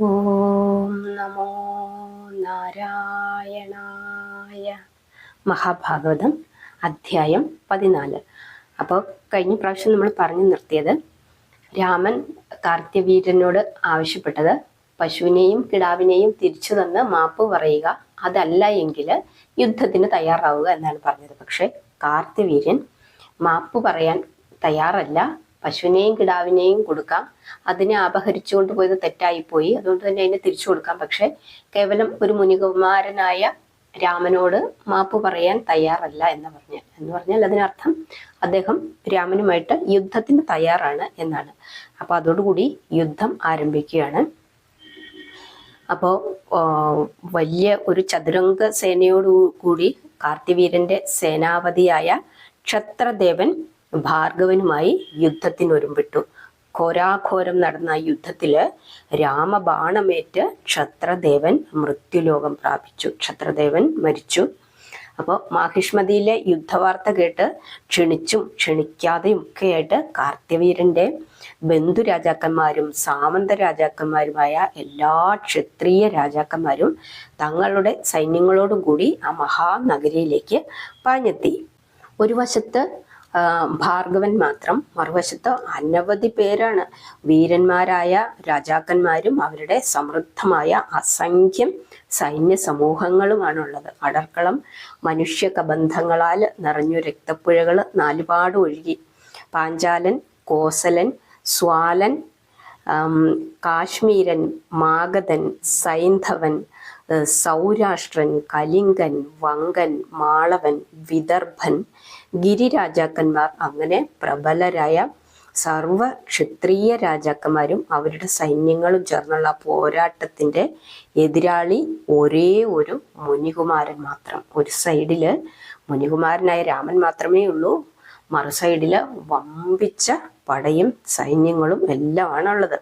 ഓം നമോ നാരായണായ. മഹാഭാഗവതം അധ്യായം പതിനാല്. അപ്പോൾ കഴിഞ്ഞ പ്രാവശ്യം നമ്മൾ പറഞ്ഞു നിർത്തിയത് രാമൻ കാർത്യവീരനോട് ആവശ്യപ്പെട്ടത് പശുവിനെയും കിടാവിനെയും തിരിച്ചു തന്ന് മാപ്പ് പറയുക അതല്ല എങ്കിൽ യുദ്ധത്തിന് തയ്യാറാവുക എന്നാണ് പറഞ്ഞത്. പക്ഷേ കാർത്യവീര്യൻ മാപ്പ് പറയാൻ തയ്യാറല്ല. പശുവിനെയും കിടാവിനെയും കൊടുക്കാം. അതിനെ അപഹരിച്ചുകൊണ്ട് പോയത് തെറ്റായിപ്പോയി. അതുകൊണ്ട് തന്നെ അതിനെ തിരിച്ചു കൊടുക്കാം. പക്ഷെ കേവലം ഒരു മുനികുമാരനായ രാമനോട് മാപ്പ് പറയാൻ തയ്യാറല്ല എന്ന് പറഞ്ഞാൽ. എന്ന് പറഞ്ഞാൽ അതിനർത്ഥം അദ്ദേഹം രാമനുമായിട്ട് യുദ്ധത്തിന് തയ്യാറാണ് എന്നാണ്. അപ്പൊ അതോടുകൂടി യുദ്ധം ആരംഭിക്കുകയാണ്. അപ്പോൾ വലിയ ഒരു ചതുരംഗ സേനയോടു കൂടി കാർത്തിവീരന്റെ സേനാപതിയായ ക്ഷത്രദേവൻ ഭാർഗവനുമായി യുദ്ധത്തിനൊരുമ്പിട്ടു. ഘോരാഘോരം നടന്ന യുദ്ധത്തിൽ രാമബാണമേറ്റ് ക്ഷത്രദേവൻ മൃത്യുലോകം പ്രാപിച്ചു. ക്ഷത്രദേവൻ മരിച്ചു. അപ്പോൾ മാഹിഷ്മതിയിലെ യുദ്ധവാർത്ത കേട്ട് ക്ഷണിച്ചും ക്ഷണിക്കാതെയും ഒക്കെയായിട്ട് കാർത്യവീരന്റെ ബന്ധു രാജാക്കന്മാരും സാമന്ത രാജാക്കന്മാരുമായ എല്ലാ ക്ഷത്രിയ രാജാക്കന്മാരും തങ്ങളുടെ സൈന്യങ്ങളോടും കൂടി ആ മഹാനഗരിയിലേക്ക് പാഞ്ഞെത്തി ഒരു വശത്ത് ഭാർഗവൻ മാത്രം മറുവശത്ത് അനവധി പേരാണ്. വീരന്മാരായ രാജാക്കന്മാരും അവരുടെ സമൃദ്ധമായ അസംഖ്യം സൈന്യ സമൂഹങ്ങളുമാണുള്ളത് അടർക്കളം മനുഷ്യ കബന്ധങ്ങളാൽ നിറഞ്ഞു രക്തപ്പുഴകൾ നാലുപാട് ഒഴുകി. പാഞ്ചാലൻ കോസലൻ സ്വാലൻ കാശ്മീരൻ മാഗധൻ സൈന്ധവൻ സൗരാഷ്ട്രൻ കലിംഗൻ വങ്കൻ മാളവൻ വിദർഭൻ ഗിരിരാജാക്കന്മാർ അങ്ങനെ പ്രബലരായ സർവ ക്ഷത്രിയ രാജാക്കന്മാരും അവരുടെ സൈന്യങ്ങളും ചേർന്നുള്ള പോരാട്ടത്തിന്റെ എതിരാളി ഒരേ ഒരു മുനികുമാരൻ മാത്രം. ഒരു സൈഡിൽ മുനികുമാരനായ രാമൻ മാത്രമേ ഉള്ളൂ. മറു സൈഡിൽ വമ്പിച്ച പടയും സൈന്യങ്ങളും എല്ലാം എല്ലാമാണുള്ളത്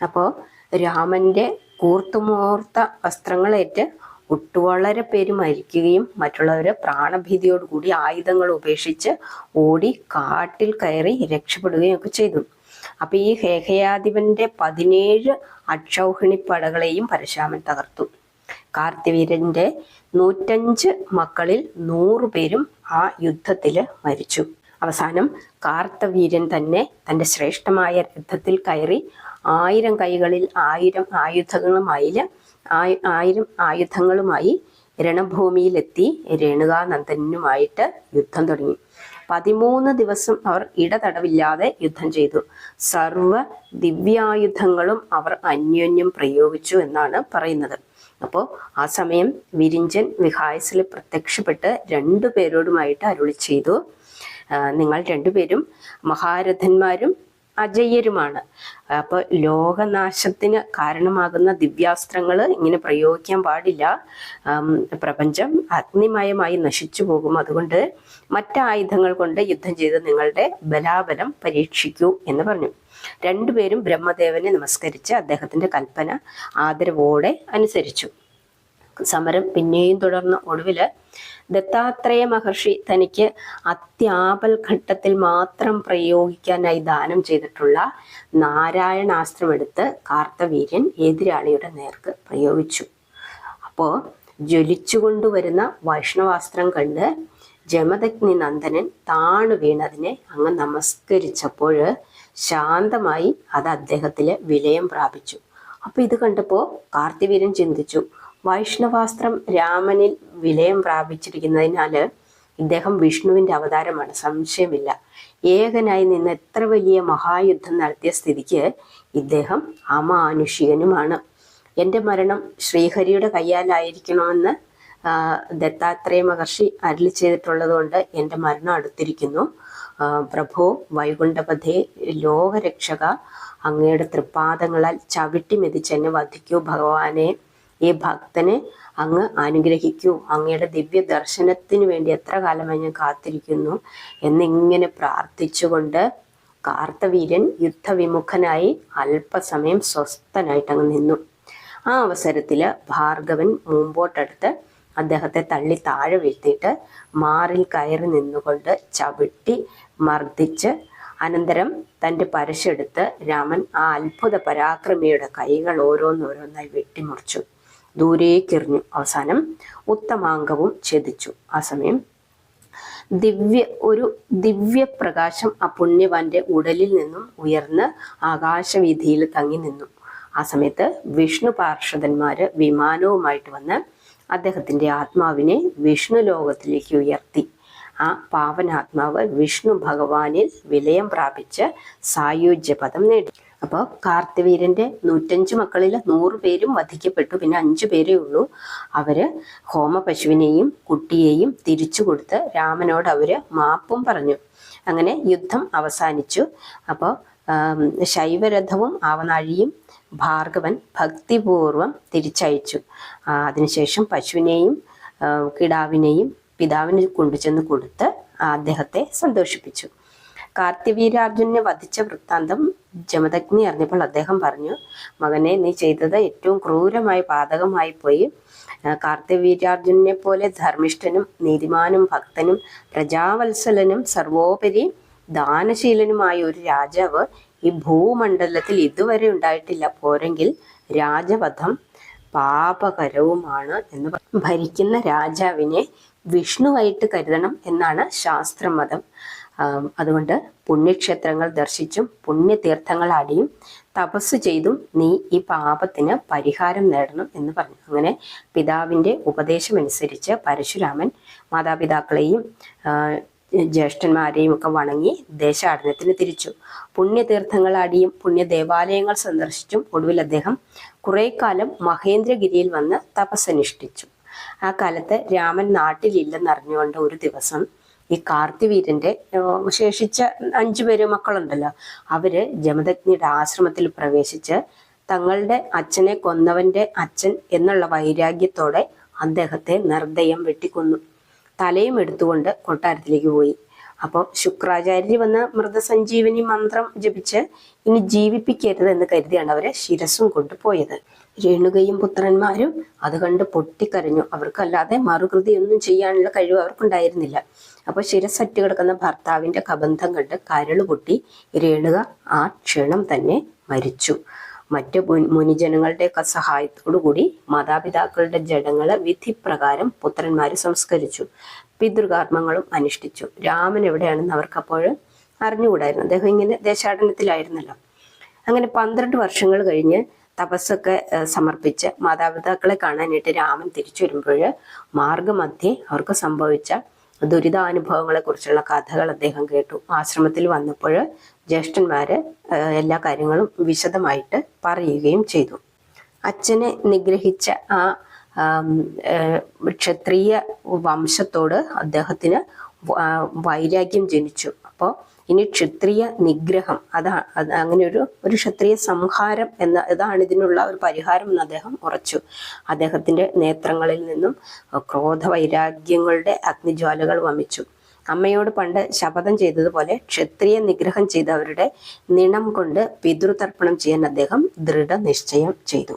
അപ്പോൾ രാമന്റെ കൂർത്തുമോർത്ത വസ്ത്രങ്ങളേറ്റ് ഒട്ടുവളരെ പേര് മരിക്കുകയും മറ്റുള്ളവരെ പ്രാണഭീതിയോടുകൂടി ആയുധങ്ങൾ ഉപേക്ഷിച്ച് ഓടി കാട്ടിൽ കയറി രക്ഷപ്പെടുകയും ഒക്കെ ചെയ്തു. അപ്പൊ ഈ ഹേഹയാധിപന്റെ പതിനേഴ് അക്ഷൗഹിണി പടകളെയും പരശുരാമൻ തകർത്തു. കാർത്തിവീരന്റെ നൂറ്റഞ്ച് മക്കളിൽ നൂറു പേരും ആ യുദ്ധത്തിൽ മരിച്ചു. അവസാനം കാർത്തവീര്യൻ തന്നെ തന്റെ ശ്രേഷ്ഠമായ രഥത്തിൽ കയറി ആയിരം കൈകളിൽ ആയിരം ആയുധങ്ങളുമായി ആയിരം ആയുധങ്ങളുമായി രണഭൂമിയിലെത്തി രേണുകാനന്ദനുമായിട്ട് യുദ്ധം തുടങ്ങി. പതിമൂന്ന് ദിവസം അവർ ഇടതടവില്ലാതെ യുദ്ധം ചെയ്തു. സർവ ദിവ്യായുധങ്ങളും അവർ അന്യോന്യം പ്രയോഗിച്ചു എന്നാണ് പറയുന്നത്. അപ്പോൾ ആ സമയം വിരിഞ്ചൻ വിഹായസിൽ പ്രത്യക്ഷപ്പെട്ട് രണ്ടു പേരോടുമായിട്ട് അരുളി ചെയ്തു. നിങ്ങൾ രണ്ടുപേരും മഹാരഥന്മാരും അജയ്യരുമാണ്. അപ്പോൾ ലോകനാശത്തിന് കാരണമാകുന്ന ദിവ്യാസ്ത്രങ്ങൾ ഇങ്ങനെ പ്രയോഗിക്കാൻ പാടില്ല. പ്രപഞ്ചം അഗ്നിമയമായി നശിച്ചു പോകും. അതുകൊണ്ട് മറ്റായുധങ്ങൾ കൊണ്ട് യുദ്ധം ചെയ്ത് നിങ്ങളുടെ ബലാബലം പരീക്ഷിക്കൂ എന്ന് പറഞ്ഞു. രണ്ടുപേരും ബ്രഹ്മദേവനെ നമസ്കരിച്ച് അദ്ദേഹത്തിന്റെ കൽപ്പന ആദരവോടെ അനുസരിച്ചു. സമരം പിന്നെയും തുടർന്ന് ഒടുവിൽ ദത്താത്രേയ മഹർഷി തനിക്ക് അത്യാപൽ ഘട്ടത്തിൽ മാത്രം പ്രയോഗിക്കാനായി ദാനം ചെയ്തിട്ടുള്ള നാരായണാസ്ത്രം എടുത്ത് കാർത്തവീര്യൻ എതിരാളിയുടെ നേർക്ക് പ്രയോഗിച്ചു. അപ്പോൾ ജ്വലിച്ചുകൊണ്ടുവരുന്ന വൈഷ്ണവാസ്ത്രം കണ്ട് ജമദഗ്നി നന്ദനൻ താണു വീണതിനെ അങ്ങ് നമസ്കരിച്ചപ്പോൾ ശാന്തമായി അത് അദ്ദേഹത്തിലെ വിലയം പ്രാപിച്ചു. അപ്പൊ ഇത് കണ്ടപ്പോൾ കാർത്തിവീരൻ ചിന്തിച്ചു വൈഷ്ണവാസ്ത്രം രാമനിൽ വിലയം പ്രാപിച്ചിരിക്കുന്നതിനാൽ ഇദ്ദേഹം വിഷ്ണുവിന്റെ അവതാരമാണ്. സംശയമില്ല. ഏകനായി നിന്ന് എത്ര വലിയ മഹായുദ്ധം നടത്തിയ സ്ഥിതിക്ക് ഇദ്ദേഹം അമാനുഷികനുമാണ്. എന്റെ മരണം ശ്രീഹരിയുടെ കയ്യാലായിരിക്കണമെന്ന് ദത്താത്രേയ മഹർഷി അരളി ചെയ്തിട്ടുള്ളതുകൊണ്ട് എന്റെ മരണം അടുത്തിരിക്കുന്നു. പ്രഭു വൈകുണ്ഠപഥേ ലോകരക്ഷക അങ്ങയുടെ തൃപ്പാദങ്ങളാൽ ചവിട്ടി മെതിച്ചെന്നെ വധിക്കൂ ഭഗവാനെ. ഈ ഭക്തനെ അങ്ങ് അനുഗ്രഹിക്കൂ. അങ്ങയുടെ ദിവ്യ ദർശനത്തിന് വേണ്ടി എത്ര കാലമായി ഞാൻ കാത്തിരിക്കുന്നു എന്നിങ്ങനെ പ്രാർത്ഥിച്ചുകൊണ്ട് കാർത്തവീരൻ യുദ്ധവിമുഖനായി അല്പസമയം സ്വസ്ഥനായിട്ട് അങ്ങ് നിന്നു. ആ അവസരത്തിൽ ഭാർഗവൻ മുമ്പോട്ടെടുത്ത് അദ്ദേഹത്തെ തള്ളി താഴെ വീഴ്ത്തിയിട്ട് മാറിൽ കയറി നിന്നുകൊണ്ട് ചവിട്ടി മർദ്ദിച്ച് അനന്തരം തന്റെ പരശെടുത്ത് രാമൻ ആ അത്ഭുത പരാക്രമിയുടെ കൈകൾ ഓരോന്നോരോന്നായി വെട്ടിമുറിച്ചു. ദൂരേക്കെറിഞ്ഞു. അവസാനം ഉത്തമാംഗവും ഛേദിച്ചു. ആ സമയം ദിവ്യ ഒരു ദിവ്യപ്രകാശം ആ പുണ്യവാന്റെ ഉടലിൽ നിന്നും ഉയർന്ന് ആകാശവീതിയിൽ തങ്ങി നിന്നു. ആ സമയത്ത് വിഷ്ണു പാർഷദന്മാര് വിമാനവുമായിട്ട് വന്ന് അദ്ദേഹത്തിന്റെ ആത്മാവിനെ വിഷ്ണു ലോകത്തിലേക്ക് ഉയർത്തി. ആ പാവനാത്മാവ് വിഷ്ണു ഭഗവാനിൽ വിലയം പ്രാപിച്ച് സായുജ്യപദം നേടി. അപ്പോൾ കാർത്തിവീരന്റെ നൂറ്റഞ്ച് മക്കളിൽ നൂറ് പേരും വധിക്കപ്പെട്ടു. പിന്നെ അഞ്ച് പേരേ ഉള്ളൂ. അവർ ഹോമപശുവിനെയും കുട്ടിയെയും തിരിച്ചു കൊടുത്ത് രാമനോട് അവർ മാപ്പും പറഞ്ഞു. അങ്ങനെ യുദ്ധം അവസാനിച്ചു. അപ്പോൾ ശൈവരഥവും ആവനാഴിയും ഭാർഗവൻ ഭക്തിപൂർവം തിരിച്ചയച്ചു. അതിനുശേഷം പശുവിനെയും കിടാവിനെയും പിതാവിന് കൊണ്ടുചെന്ന് കൊടുത്ത് അദ്ദേഹത്തെ സന്തോഷിപ്പിച്ചു. കാർത്തിവീരാർജുനെ വധിച്ച വൃത്താന്തം ജമദഗ്നി അറിഞ്ഞപ്പോൾ അദ്ദേഹം പറഞ്ഞു മകനെ നീ ചെയ്തത് ഏറ്റവും ക്രൂരമായി പാതകമായി പോയി. കാർത്തിവീരാർജുനെ പോലെ ധർമ്മിഷ്ഠനും നീതിമാനും ഭക്തനും പ്രജാവത്സലനും സർവോപരി ദാനശീലനുമായ ഒരു രാജാവ് ഈ ഭൂമണ്ഡലത്തിൽ ഇതുവരെ ഉണ്ടായിട്ടില്ല. പോരെങ്കിൽ രാജവധം പാപകരവുമാണ് എന്ന് ഭരിക്കുന്ന രാജാവിനെ വിഷ്ണുവായിട്ട് കരുതണം എന്നാണ് ശാസ്ത്രമതം. അതുകൊണ്ട് പുണ്യക്ഷേത്രങ്ങൾ ദർശിച്ചും പുണ്യതീർത്ഥങ്ങൾ അടിയും തപസ് ചെയ്തും നീ ഈ പാപത്തിന് പരിഹാരം നേടണം എന്ന് പറഞ്ഞു. അങ്ങനെ പിതാവിന്റെ ഉപദേശമനുസരിച്ച് പരശുരാമൻ മാതാപിതാക്കളെയും ജ്യേഷ്ഠന്മാരെയും ഒക്കെ വണങ്ങി ദേശാടനത്തിന് തിരിച്ചു. പുണ്യതീർത്ഥങ്ങളാടിയും പുണ്യ ദേവാലയങ്ങൾ സന്ദർശിച്ചും ഒടുവിൽ അദ്ദേഹം കുറെ കാലം മഹേന്ദ്രഗിരിയിൽ വന്ന് തപസ്സനുഷ്ഠിച്ചു. ആ കാലത്ത് രാമൻ നാട്ടിലില്ലെന്നറിഞ്ഞുകൊണ്ട് ഒരു ദിവസം ഈ കാർത്തിവീരന്റെ ശേഷിച്ച അഞ്ചു പേര് മക്കളുണ്ടല്ലോ. അവർ ജമദഗ്നിയുടെ ആശ്രമത്തിൽ പ്രവേശിച്ച് തങ്ങളുടെ അച്ഛനെ കൊന്നവന്റെ അച്ഛൻ എന്നുള്ള വൈരാഗ്യത്തോടെ അദ്ദേഹത്തെ നിർദ്ദയം വെട്ടിക്കൊന്നു. തലയും എടുത്തുകൊണ്ട് കൊട്ടാരത്തിലേക്ക് പോയി. അപ്പോൾ ശുക്രാചാര്യർ വന്ന മൃതസഞ്ജീവനി മന്ത്രം ജപിച്ച് ഇനി ജീവിപ്പിക്കരുത് എന്ന് കരുതിയാണ് അവരെ ശിരസും കൊണ്ടുപോയത്. രേണുകയും പുത്രന്മാരും അത് കണ്ട് പൊട്ടിക്കരഞ്ഞു. അവർക്കല്ലാതെ മറുകൃതിയൊന്നും ചെയ്യാനുള്ള കഴിവ് അവർക്കുണ്ടായിരുന്നില്ല. അപ്പോൾ ശിരസറ്റ് കിടക്കുന്ന ഭർത്താവിന്റെ കബന്ധം കണ്ട് കരൾ പൊട്ടി. രേണുക ആ ക്ഷണം തന്നെ മരിച്ചു. മറ്റ് മുനിജനങ്ങളുടെ ഒക്കെ സഹായത്തോടു കൂടി മാതാപിതാക്കളുടെ ജഡങ്ങൾ വിധിപ്രകാരം പുത്രന്മാര് സംസ്കരിച്ചു. പിതൃകർമ്മങ്ങളും അനുഷ്ഠിച്ചു. രാമൻ എവിടെയാണെന്ന് അവർക്കപ്പോൾ അറിഞ്ഞുകൂടായിരുന്നു. അദ്ദേഹം ഇങ്ങനെ ദേശാടനത്തിലായിരുന്നല്ലോ. അങ്ങനെ പന്ത്രണ്ട് വർഷങ്ങൾ കഴിഞ്ഞ് തപസ്സൊക്കെ സമർപ്പിച്ച് മാതാപിതാക്കളെ കാണാനായിട്ട് രാമൻ തിരിച്ചു വരുമ്പോൾ മാർഗമധ്യേ അവർക്ക് സംഭവിച്ച ദുരിതാനുഭവങ്ങളെ കുറിച്ചുള്ള കഥകൾ അദ്ദേഹം കേട്ടു. ആശ്രമത്തിൽ വന്നപ്പോൾ ജ്യേഷ്ഠന്മാര് എല്ലാ കാര്യങ്ങളും വിശദമായിട്ട് പറയുകയും ചെയ്തു. അച്ഛനെ നിഗ്രഹിച്ച ആം, ക്ഷത്രിയ വംശത്തോട് അദ്ദേഹത്തിന് വൈരാഗ്യം ജനിച്ചു. അപ്പോൾ ഇനി ക്ഷത്രിയ നിഗ്രഹം. അതാ അങ്ങനെ ഒരു ഒരു ക്ഷത്രിയ സംഹാരം എന്ന ഇതാണ് ഇതിനുള്ള ഒരു പരിഹാരം എന്ന് അദ്ദേഹം ഉറച്ചു. അദ്ദേഹത്തിന്റെ നേത്രങ്ങളിൽ നിന്നും ക്രോധ വൈരാഗ്യങ്ങളുടെ അഗ്നിജ്വാലകൾ വമിച്ചു. അമ്മയോട് പണ്ട് ശപഥം ചെയ്തതുപോലെ ക്ഷത്രിയ നിഗ്രഹം ചെയ്തവരുടെ നിണം കൊണ്ട് പിതൃതർപ്പണം ചെയ്യാൻ അദ്ദേഹം ദൃഢനിശ്ചയം ചെയ്തു.